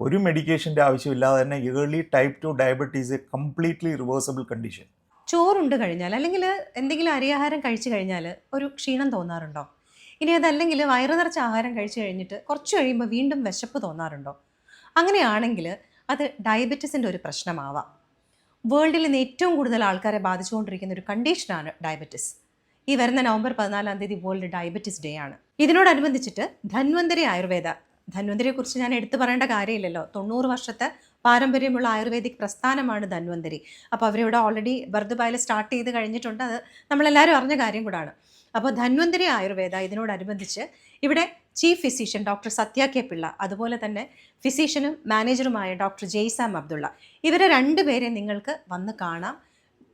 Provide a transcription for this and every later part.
ഒരു മെഡിക്കേഷന്റെ ആവശ്യമില്ലാതെ തന്നെ early type two diabetes completely reversible condition ചോറുണ്ട് കഴിഞ്ഞാൽ അല്ലെങ്കിൽ എന്തെങ്കിലും അരിയാഹാരം കഴിച്ചു കഴിഞ്ഞാൽ ഒരു ക്ഷീണം തോന്നാറുണ്ടോ? ഇനി അതല്ലെങ്കിൽ വയറു നിറച്ച ആഹാരം കഴിച്ചു കഴിഞ്ഞിട്ട് കുറച്ച് കഴിയുമ്പോൾ വീണ്ടും വിശപ്പ് തോന്നാറുണ്ടോ? അങ്ങനെയാണെങ്കിൽ അത് ഡയബറ്റീസിന്റെ ഒരു പ്രശ്നമാവാം. വേൾഡിൽ ഇന്ന് ഏറ്റവും കൂടുതൽ ആൾക്കാരെ ബാധിച്ചുകൊണ്ടിരിക്കുന്ന ഒരു കണ്ടീഷനാണ് ഡയബറ്റിസ് ഈ വരുന്ന നവംബർ പതിനാലാം തീയതി വേൾഡ് ഡയബറ്റിസ് ഡേ ആണ്. ഇതിനോടനുബന്ധിച്ചിട്ട് ധന്വന്തരി ആയുർവേദ ധന്വന്തരിയെക്കുറിച്ച് ഞാൻ എടുത്തു പറയേണ്ട കാര്യമില്ലല്ലോ. തൊണ്ണൂറ് വർഷത്തെ പാരമ്പര്യമുള്ള ആയുർവേദിക് പ്രസ്ഥാനമാണ് ധന്വന്തരി. അപ്പോൾ അവരിവിടെ ഓൾറെഡി ബർദുബായിൽ സ്റ്റാർട്ട് ചെയ്ത് കഴിഞ്ഞിട്ടുണ്ട്. അത് നമ്മളെല്ലാവരും അറിഞ്ഞ കാര്യം കൂടാണ്. അപ്പോൾ ധന്വന്തരി ആയുർവേദ ഇതിനോടനുബന്ധിച്ച് ഇവിടെ chief physician doctor Sathya K Pillai അതുപോലെ തന്നെ ഫിസിഷ്യനും മാനേജറുമായ ഡോക്ടർ ജെയ്സാം അബ്ദുള്ള ഇവരെ രണ്ടുപേരെ നിങ്ങൾക്ക് വന്ന് കാണാം.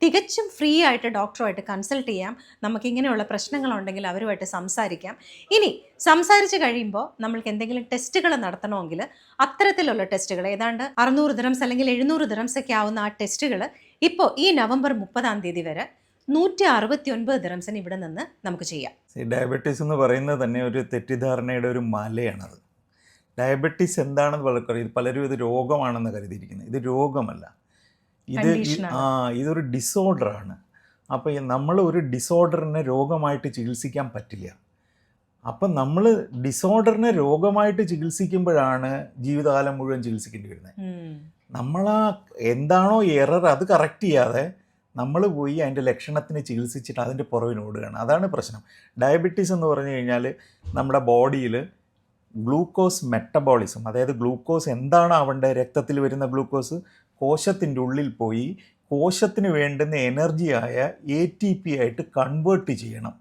തികച്ചും ഫ്രീ ആയിട്ട് ഡോക്ടറുമായിട്ട് കൺസൾട്ട് ചെയ്യാം. നമുക്ക് ഇങ്ങനെയുള്ള പ്രശ്നങ്ങളുണ്ടെങ്കിൽ അവരുമായിട്ട് സംസാരിക്കാം. ഇനി സംസാരിച്ച് കഴിയുമ്പോൾ നമ്മൾക്ക് എന്തെങ്കിലും ടെസ്റ്റുകൾ നടത്തണമെങ്കിൽ അത്തരത്തിലുള്ള ടെസ്റ്റുകൾ ഏതാണ്ട് അറുന്നൂറ് ദിറംസ് അല്ലെങ്കിൽ എഴുന്നൂറ് ദിറംസ് ഒക്കെ ആവുന്ന ആ ടെസ്റ്റുകൾ ഇപ്പോൾ ഈ നവംബർ മുപ്പതാം തീയതി വരെ നൂറ്റി അറുപത്തി ഒൻപത് ദിറംസിന് ഇവിടെ നിന്ന് നമുക്ക് ചെയ്യാം. ഡയബറ്റീസ് എന്ന് പറയുന്നത് തന്നെ ഒരു തെറ്റിദ്ധാരണയുടെ ഒരു മലയാണത്. ഡയബറ്റീസ് എന്താണെന്ന് പലർക്കും ഇത് പലരും ഇത് രോഗമാണെന്ന് കരുതിയിരിക്കുന്നത്. ഇത് രോഗമല്ല. ഇത്. ആ ഇതൊരു ഡിസോർഡറാണ് അപ്പോൾ നമ്മൾ ഒരു ഡിസോർഡറിനെ രോഗമായിട്ട് ചികിത്സിക്കാൻ പറ്റില്ല. അപ്പം നമ്മൾ ഡിസോർഡറിനെ രോഗമായിട്ട് ചികിത്സിക്കുമ്പോഴാണ് ജീവിതകാലം മുഴുവൻ ചികിത്സിക്കേണ്ടി വരുന്നത് നമ്മൾ ആ എന്താണോ എറർ അത് കറക്റ്റ് ചെയ്യാതെ നമ്മൾ പോയി അതിന്റെ ലക്ഷണത്തിന് ചികിത്സിച്ചിട്ട് അതിന്റെ പുറവിന് ഓടുകയാണ്. അതാണ് പ്രശ്നം. ഡയബറ്റീസ് എന്ന് പറഞ്ഞു കഴിഞ്ഞാൽ നമ്മുടെ ബോഡിയിൽ ഗ്ലൂക്കോസ് മെറ്റബോളിസം അതായത് ഗ്ലൂക്കോസ് എന്താണ് ആവേണ്ടത് രക്തത്തിൽ വരുന്ന ഗ്ലൂക്കോസ് കോശത്തിന്റെ ഉള്ളിൽ പോയി കോശത്തിന് വേണ്ടുന്ന എനർജിയായ എ ടി പി ആയിട്ട് കൺവേർട്ട് ചെയ്യണം.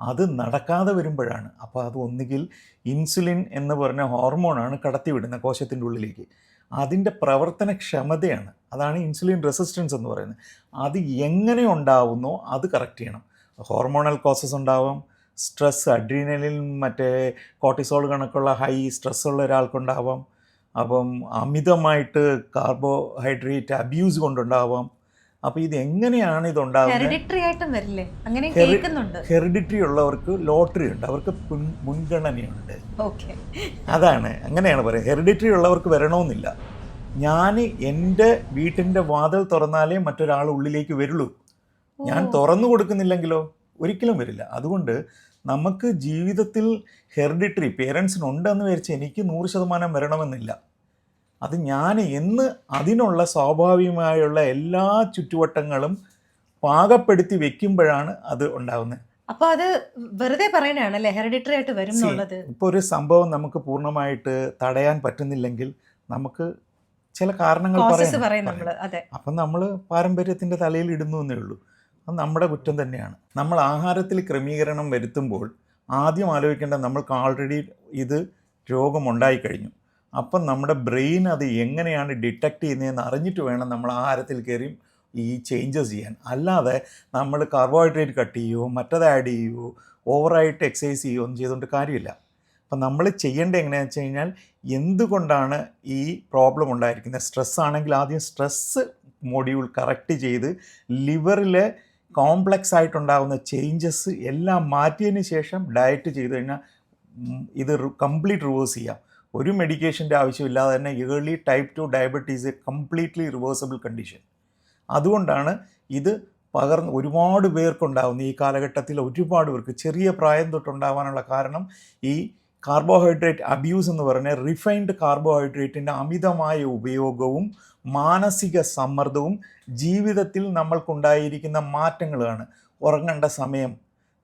അത് നടക്കാതെ വരുമ്പോഴാണ്. അപ്പോൾ അത് ഒന്നുകിൽ ഇൻസുലിൻ എന്ന് പറഞ്ഞ ഹോർമോണാണ് കടത്തിവിടുന്നത് കോശത്തിന്റെ ഉള്ളിലേക്ക് അതിന്റെ പ്രവർത്തനക്ഷമതയാണ്. അതാണ് ഇൻസുലിൻ റെസിസ്റ്റൻസ് എന്ന് പറയുന്നത്. അത് എങ്ങനെ ഉണ്ടാവുന്നോ അത് കറക്റ്റ് ചെയ്യണം. ഹോർമോണൽ കോസസ് ഉണ്ടാവും. സ്ട്രെസ് അഡ്രീനലിൻ മറ്റേ കോർട്ടിസോൾ കണക്കുള്ള ഹൈ സ്ട്രെസ്സുള്ള ഒരാൾക്കുണ്ടാവാം. അപ്പം അമിതമായിട്ട് കാർബോഹൈഡ്രേറ്റ് അബ്യൂസ് കൊണ്ടുണ്ടാവാം. അപ്പോൾ ഇത് എങ്ങനെയാണ് ഇതുണ്ടാകുന്നത് ഹെറിഡിറ്ററി ഉള്ളവർക്ക് ലോട്ടറി ഉണ്ട്. അവർക്ക് മുൻഗണനയുണ്ട്. ഓക്കെ. അതാണ്. അങ്ങനെയാണ് പറയുന്നത്. ഹെറിഡിറ്ററി ഉള്ളവർക്ക് വരണമെന്നില്ല. ഞാൻ എന്റെ വീട്ടിന്റെ വാതിൽ തുറന്നാലേ മറ്റൊരാൾ ഉള്ളിലേക്ക് വരുള്ളൂ. ഞാൻ തുറന്നു കൊടുക്കുന്നില്ലെങ്കിലോ? ഒരിക്കലും വരില്ല. അതുകൊണ്ട് നമുക്ക് ജീവിതത്തിൽ ഹെറിഡിറ്ററി പേരൻസിനുണ്ടെന്ന് വിചാരിച്ച് എനിക്ക് നൂറ് ശതമാനം വരണമെന്നില്ല. അത് ഞാൻ എന്ന് അതിനുള്ള സ്വാഭാവികമായുള്ള എല്ലാ ചുറ്റുവട്ടങ്ങളും പാകപ്പെടുത്തി വെക്കുമ്പോഴാണ് അത് ഉണ്ടാകുന്നത് അപ്പോൾ അത് വെറുതെ പറയണാണല്ലേ ഹെറിഡിറ്ററി ആയിട്ട് വരും എന്നുള്ളത്. ഇപ്പോൾ ഒരു സംഭവം നമുക്ക് പൂർണമായിട്ട് തടയാൻ പറ്റുന്നില്ലെങ്കിൽ നമുക്ക് ചില കാരണങ്ങൾ. പറയും അപ്പം നമ്മൾ പാരമ്പര്യത്തിന്റെ തലയിൽ ഇടുന്നു എന്നേ ഉള്ളൂ. അത് നമ്മുടെ കുറ്റം തന്നെയാണ്. നമ്മൾ ആഹാരത്തിൽ ക്രമീകരണം വരുത്തുമ്പോൾ ആദ്യം ആലോചിക്കേണ്ട നമ്മൾക്ക് ആൾറെഡി ഇത് രോഗമുണ്ടായി കഴിഞ്ഞു അപ്പം നമ്മുടെ ബ്രെയിൻ അത് എങ്ങനെയാണ് ഡിറ്റക്ട് ചെയ്യുന്നതെന്ന് അറിഞ്ഞിട്ട് വേണം നമ്മൾ ആഹാരത്തിൽ കയറി ഈ ചേഞ്ചസ് ചെയ്യാൻ. അല്ലാതെ നമ്മൾ കാർബോഹൈഡ്രേറ്റ് കട്ട് ചെയ്യുമോ മറ്റത് ആഡ് ചെയ്യുമോ ഓവറായിട്ട് എക്സസൈസ് ചെയ്യുമോ ഒന്നും ചെയ്തുകൊണ്ട് കാര്യമില്ല. അപ്പം നമ്മൾ ചെയ്യേണ്ട എങ്ങനെയാണെന്ന് വെച്ച് കഴിഞ്ഞാൽ എന്തുകൊണ്ടാണ് ഈ പ്രോബ്ലം ഉണ്ടായിരിക്കുന്നത്? സ്ട്രെസ് ആണെങ്കിൽ ആദ്യം സ്ട്രെസ്സ് മോഡ്യൂൾ കറക്റ്റ് ചെയ്ത് ലിവറിലെ കോംപ്ലക്സ് ആയിട്ടുണ്ടാകുന്ന ചേഞ്ചസ് എല്ലാം മാറ്റിയതിന് ശേഷം ഡയറ്റ് ചെയ്ത് കഴിഞ്ഞാൽ ഇത് കംപ്ലീറ്റ് റിവേഴ്സ് ചെയ്യാം. ഒരു മെഡിക്കേഷന്റെ ആവശ്യമില്ലാതെ തന്നെ early type two diabetes a completely reversible condition അതുകൊണ്ടാണ് ഇത് പകർന്ന് ഒരുപാട് പേർക്കുണ്ടാകുന്ന ഈ കാലഘട്ടത്തിൽ ഒരുപാട് പേർക്ക് ചെറിയ പ്രായം തൊട്ടുണ്ടാവാനുള്ള കാരണം ഈ കാർബോഹൈഡ്രേറ്റ് അബ്യൂസ് എന്ന് പറഞ്ഞ റിഫൈൻഡ് കാർബോഹൈഡ്രേറ്റിന്റെ അമിതമായ ഉപയോഗവും മാനസിക സമ്മർദ്ദവും ജീവിതത്തിൽ നമ്മൾക്കുണ്ടായിരിക്കുന്ന മാറ്റങ്ങളാണ്. ഉറങ്ങേണ്ട സമയം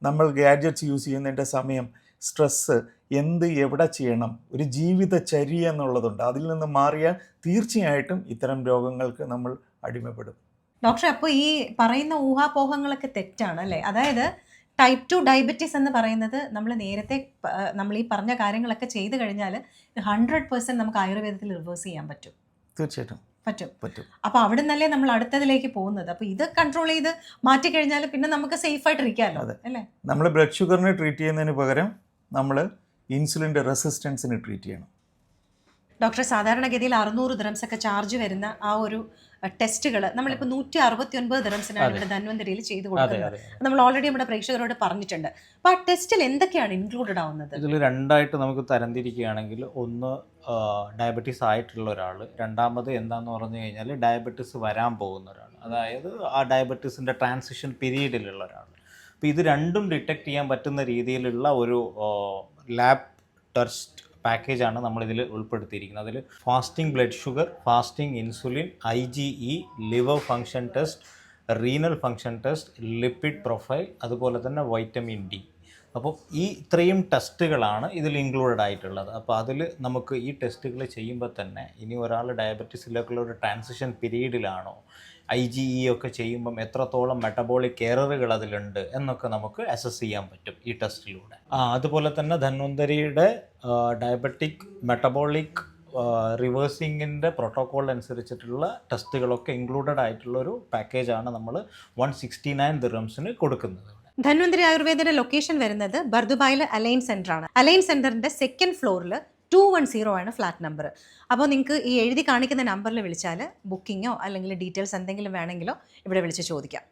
നമ്മൾ ഗാഡ്ജറ്റ്സ് യൂസ് ചെയ്യുന്നതിന്റെ സമയം സ്ട്രെസ്സ് എന്ത് എവിടെ ചെയ്യണം ഒരു ജീവിതചര്യ എന്നുള്ളതുണ്ട്. അതിൽ നിന്ന് മാറിയാൽ തീർച്ചയായിട്ടും ഇത്തരം രോഗങ്ങൾക്ക് നമ്മൾ അടിമപ്പെടും. ഡോക്ടർ അപ്പോൾ ഈ പറയുന്ന ഊഹാപോഹങ്ങളൊക്കെ തെറ്റാണ് അല്ലേ? അതായത് ടൈപ്പ് ടു ഡയബറ്റീസ് എന്ന് പറയുന്നത് നമ്മൾ നേരത്തെ നമ്മൾ ഈ പറഞ്ഞ കാര്യങ്ങളൊക്കെ ചെയ്തു കഴിഞ്ഞാൽ ഹൺഡ്രഡ് പേഴ്സെന്റ് നമുക്ക് ആയുർവേദത്തിൽ റിവേഴ്സ് ചെയ്യാൻ പറ്റും. തീർച്ചയായിട്ടും. പറ്റും. പറ്റും. അപ്പോൾ അവിടെ നിന്നല്ലേ നമ്മൾ അടുത്തതിലേക്ക് പോകുന്നത്. അപ്പോൾ ഇത് കൺട്രോൾ ചെയ്ത് മാറ്റി കഴിഞ്ഞാൽ പിന്നെ നമുക്ക് സേഫ് ആയിട്ട് ഇരിക്കാമല്ലോ അതെ. അല്ലേ? നമ്മൾ ബ്ലഡ് ഷുഗറിനെ ട്രീറ്റ് ചെയ്യുന്നതിന് പകരം നമ്മൾ ഇൻസുലിന്റെ റെസിസ്റ്റൻസിന് ട്രീറ്റ് ചെയ്യണം. ഡോക്ടർ സാധാരണഗതിയിൽ അറുന്നൂറ് ദിറംസ് ഒക്കെ ചാർജ് വരുന്ന ആ ഒരു ടെസ്റ്റുകൾ നമ്മളിപ്പോൾ നൂറ്റി അറുപത്തി ഒൻപത് ദിറംസിനാണ് ഇവിടെ ധന്വന്തരിയിൽ ചെയ്ത് കൊടുക്കുന്നത്. നമ്മൾ ഓൾറെഡി നമ്മുടെ പ്രേക്ഷകരോട് പറഞ്ഞിട്ടുണ്ട്. അപ്പോൾ ആ ടെസ്റ്റിൽ എന്തൊക്കെയാണ് ഇൻക്ലൂഡഡ് ആവുന്നത്? ഇതിൽ രണ്ടായിട്ട് നമുക്ക് തരംതിരിക്കുകയാണെങ്കിൽ ഒന്ന് ഡയബറ്റീസ് ആയിട്ടുള്ള ഒരാൾ രണ്ടാമത് എന്താന്ന് പറഞ്ഞു കഴിഞ്ഞാൽ ഡയബറ്റീസ് വരാൻ പോകുന്ന ഒരാൾ അതായത് ആ ഡയബറ്റീസിന്റെ ട്രാൻസിഷൻ പീരീഡിലുള്ള ഒരാൾ അപ്പോൾ ഇത് രണ്ടും ഡിറ്റക്ട് ചെയ്യാൻ പറ്റുന്ന രീതിയിലുള്ള ഒരു ലാബ് ടെസ്റ്റ് പാക്കേജാണ് നമ്മളിതിൽ ഉൾപ്പെടുത്തിയിരിക്കുന്നത്. അതിൽ fasting blood sugar fasting insulin I G E liver function test renal function test lipid profile അതുപോലെ തന്നെ വൈറ്റമിൻ ഡി അപ്പോൾ ഈ ഇത്രയും ടെസ്റ്റുകളാണ് ഇതിൽ ഇൻക്ലൂഡഡ് ആയിട്ടുള്ളത്. അപ്പോൾ അതിൽ നമുക്ക് ഈ ടെസ്റ്റുകൾ ചെയ്യുമ്പോൾ തന്നെ ഇനി ഒരാൾ ഡയബറ്റീസിലേക്കുള്ള ഒരു ട്രാൻസിഷൻ പീരീഡിലാണോ ഐ ജി ഇ ഒക്കെ ചെയ്യുമ്പം എത്രത്തോളം മെറ്റബോളിക് എററുകൾ അതിലുണ്ട് എന്നൊക്കെ നമുക്ക് അസസ് ചെയ്യാൻ പറ്റും ഈ ടെസ്റ്റിലൂടെ. ആ അതുപോലെ തന്നെ ധന്വന്തരിയുടെ ഡയബറ്റിക് മെറ്റബോളിക് റിവേഴ്സിങ്ങിന്റെ പ്രോട്ടോക്കോൾ അനുസരിച്ചിട്ടുള്ള ടെസ്റ്റുകളൊക്കെ ഇൻക്ലൂഡഡ് ആയിട്ടുള്ള ഒരു പാക്കേജാണ് നമ്മൾ വൺ സിക്സ്റ്റി നയൻ ദിറംസിന് കൊടുക്കുന്നത്. ധന്വന്തരി ആയുർവേദയുടെ ലൊക്കേഷൻ വരുന്നത് ബർദുബായിലെ അലൈൻ സെന്റർ ആണ്. അലൈൻ സെന്ററിന്റെ സെക്കൻഡ് ഫ്ലോറിൽ ടു വൺ സീറോ ആണ് ഫ്ലാറ്റ് നമ്പർ അപ്പോൾ നിങ്ങൾക്ക് ഈ എഴുതി കാണിക്കുന്ന നമ്പറിൽ വിളിച്ചാൽ ബുക്കിങ്ങോ അല്ലെങ്കിൽ ഡീറ്റെയിൽസ് എന്തെങ്കിലും വേണമെങ്കിലോ ഇവിടെ വിളിച്ച് ചോദിക്കാം.